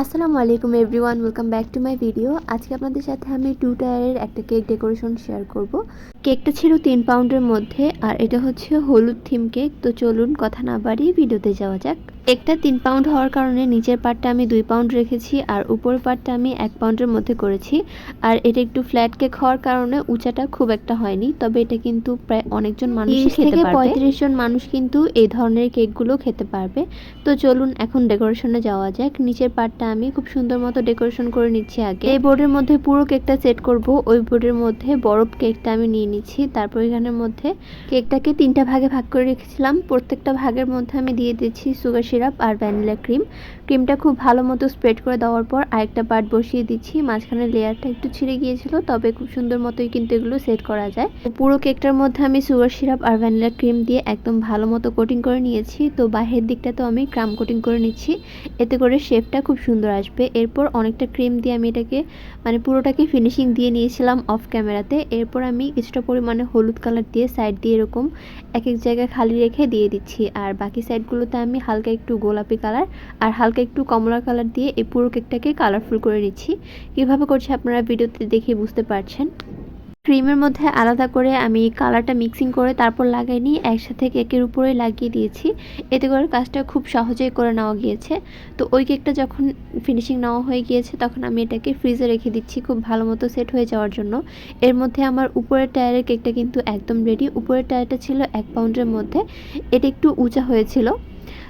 আসসালামু আলাইকুম everyone, welcome back to my video. আজকে আপনাদের সাথে আমি টু টায়ারের একটা কেক ডেকোরেশন শেয়ার করব। কেকটা ছিল তিন পাউন্ডের মধ্যে আর এটা হচ্ছে হলুদ থিম কেক। তো চলুন কথা না বাড়িয়ে ভিডিওতে যাওয়া যাক। কেকটা তিন পাউন্ড হওয়ার কারণে নিচের পার্টটা আমি দুই পাউন্ড রেখেছি আর উপরের পার্টটা আমি এক পাউন্ডের মধ্যে করেছি। আর এটা একটু ফ্ল্যাট কেক হওয়ার কারণে উঁচাটা খুব একটা হয়নি তবে এটা কিন্তু প্রায় অনেকজন মানুষ থেকে পঁয়ত্রিশ জন মানুষ কিন্তু এই ধরনের কেকগুলো খেতে পারবে। তো চলুন এখন ডেকোরেশনে যাওয়া যাক। নিচের পার্টটা আমি খুব সুন্দর মতো ডেকোরেশন করে নিচ্ছি আগে। এই বোর্ডের মধ্যে পুরো কেকটা সেট করব। ওই বোর্ডের মধ্যে বরফ কেকটা আমি নিয়ে নিচ্ছি। তারপর এখানের মধ্যে কেকটাকে তিনটা ভাগে ভাগ করে রেখেছিলাম। প্রত্যেকটা ভাগের মধ্যে আমি দিয়ে দিচ্ছি সুগার সিরাপ আর ভ্যানিলা ক্রিম। ক্রিমটা খুব ভালো মতো স্প্রেড করে দেওয়ার পর আরেকটা পার্ট বসিয়ে দিচ্ছি। মাঝখানে লেয়ারটা একটু ছিঁড়ে গিয়েছিল, তবে খুব সুন্দর মতোই কিন্তু এগুলো সেট করা যায়। পুরো কেকটার মধ্যে আমি সুগার সিরাপ আর ভ্যানিলা ক্রিম দিয়ে একদম ভালো মতো কোটিং করে নিয়েছি। তো বাহিরের দিকটা তো আমি ক্রাম কোটিং করে নিচ্ছি। এতে করে শেপটা খুব সুন্দর আসবে। এরপর অনেকটা ক্রিম দিয়ে আমি এটাকে মানে পুরোটাকে ফিনিশিং দিয়ে নিয়েছিলাম অফ ক্যামেরাতে। এরপর আমি কিছুটা পরিমাণে হলুদ কালার দিয়ে সাইড দিয়ে এরকম এক এক জায়গায় খালি রেখে দিয়ে দিচ্ছি। আর বাকি সাইডগুলোতে আমি হালকা একটু গোলাপি কালার আর হালকা একটু কমলা কালার দিয়ে এই পুরো কেকটাকে কালারফুল করে নিচ্ছি। কীভাবে করছি আপনারা ভিডিওতে দেখে বুঝতে পারছেন। ক্রিমের মধ্যে আলাদা করে আমি কালারটা মিক্সিং করে তারপর লাগাই নিয়ে একসাথে কেকের উপরে লাগিয়ে দিয়েছি। এতে করে কাজটা খুব সহজেই করে নেওয়া গিয়েছে। তো ওই কেকটা যখন ফিনিশিং নেওয়া হয়ে গিয়েছে, তখন আমি এটাকে ফ্রিজে রেখে দিচ্ছি খুব ভালো মতো সেট হয়ে যাওয়ার জন্য। এর মধ্যে আমার উপরের টায়ারের কেকটা কিন্তু একদম রেডি উপরের টায়ারটা ছিল এক পাউন্ডের মধ্যে। এটা একটু উঁচা হয়েছিল।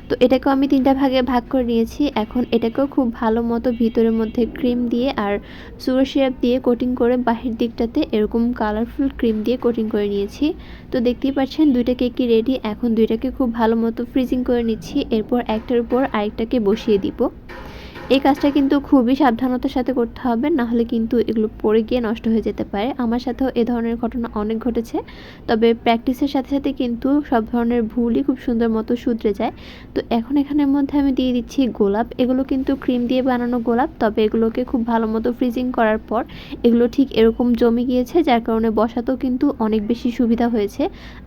তো এটাকেও আমি তিনটা ভাগে ভাগ করে নিয়েছি। এখন এটাকেও খুব ভালো মতো ভিতরের মধ্যে ক্রিম দিয়ে আর সুগার সিরাপ দিয়ে কোটিং করে বাহির দিকটাতে এরকম কালারফুল ক্রিম দিয়ে কোটিং করে নিয়েছি। তো দেখতেই পাচ্ছেন দুইটা কেকই রেডি এখন দুইটাকে খুব ভালো মতো ফ্রিজিং করে নিচ্ছি। এরপর একটার উপর আরেকটাকে বসিয়ে দিব। এই কাজটা কিন্তু খুবই সাবধানতার সাথে করতে হবে না হলে কিন্তু এগুলো পড়ে গিয়ে নষ্ট হয়ে যেতে পারে। আমার সাথেও এ ধরনের ঘটনা অনেক ঘটেছে। তবে প্র্যাকটিসের সাথে সাথে কিন্তু সব ধরনের ভুলই খুব সুন্দর মতো শুধরে যায়। তো এখন এখানের মধ্যে আমি দিয়ে দিচ্ছি গোলাপ। এগুলো কিন্তু ক্রিম দিয়ে বানানো গোলাপ, তবে এগুলোকে খুব ভালো মতো ফ্রিজিং করার পর এগুলো ঠিক এরকম জমে গিয়েছে, যার কারণে বসাতেও কিন্তু অনেক বেশি সুবিধা হয়েছে।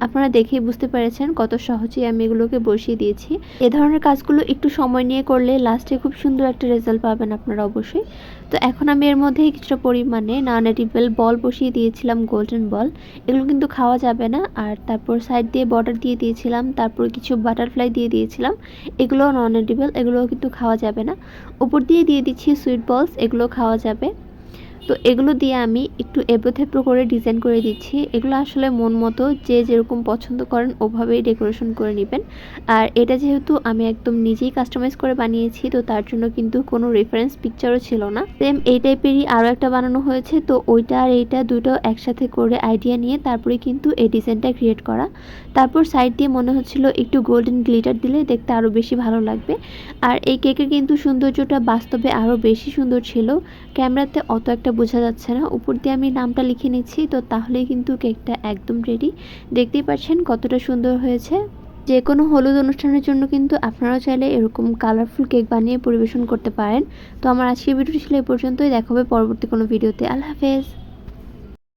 আপনারা দেখেই বুঝতে পেরেছেন কত সহজেই আমি এগুলোকে বসিয়ে দিয়েছি। এ ধরনের কাজগুলো একটু সময় নিয়ে করলে লাস্টে খুব সুন্দর একটা রেজাল্ট পাবেন আপনারা অবশ্যই। তো এখন আমি এর মধ্যে কিছুটা পরিমাণে নন এডিবল বল বসিয়ে দিয়েছিলাম গোল্ডেন বল এগুলো কিন্তু খাওয়া যাবে না। আর তারপর সাইড দিয়ে বর্ডার দিয়ে দিয়েছিলাম, তারপর কিছু বাটারফ্লাই দিয়ে দিয়েছিলাম। এগুলো নন এডিবল এগুলো কিন্তু খাওয়া যাবে না। উপর দিয়ে দিয়ে দিচ্ছি সুইট বলস এগুলো খাওয়া যাবে। তো এগুলো দিয়ে আমি একটু এবড়ো করে ডিজাইন করে দিচ্ছি। এগুলো আসলে মন মতো যে যেরকম পছন্দ করেন ওভাবেই ডেকোরেশন করে নেবেন। আর এটা যেহেতু আমি একদম নিজেই কাস্টমাইজ করে বানিয়েছি, তো তার জন্য কিন্তু কোনো রেফারেন্স পিকচারও ছিল না। সেম এই টাইপেরই আরও একটা বানানো হয়েছে, তো ওইটা আর এইটা দুটো একসাথে করে আইডিয়া নিয়ে তারপরে কিন্তু এই ডিজাইনটা ক্রিয়েট করা। তারপর সাইড দিয়ে মনে হচ্ছিল একটু গোল্ডেন গ্লিটার দিলে দেখতে আরও বেশি ভালো লাগবে। আর এই কেকের কিন্তু সৌন্দর্যটা বাস্তবে আরও বেশি সুন্দর ছিল। ক্যামেরাতে অত একটা বোঝা যাচ্ছে না। উপর দিয়ে আমি নামটা লিখে নিচ্ছি, তো তাহলেই কিন্তু কেকটা একদম রেডি দেখতেই পাচ্ছেন কতটা সুন্দর হয়েছে। যে কোনো হলুদ অনুষ্ঠানের জন্য কিন্তু আপনারাও চাইলে এরকম কালারফুল কেক বানিয়ে পরিবেশন করতে পারেন। তো আমার আজকের ভিডিওটি ছিল এ পর্যন্তই। দেখাবে পরবর্তী কোনো ভিডিওতে আল্লাহ হাফেজ।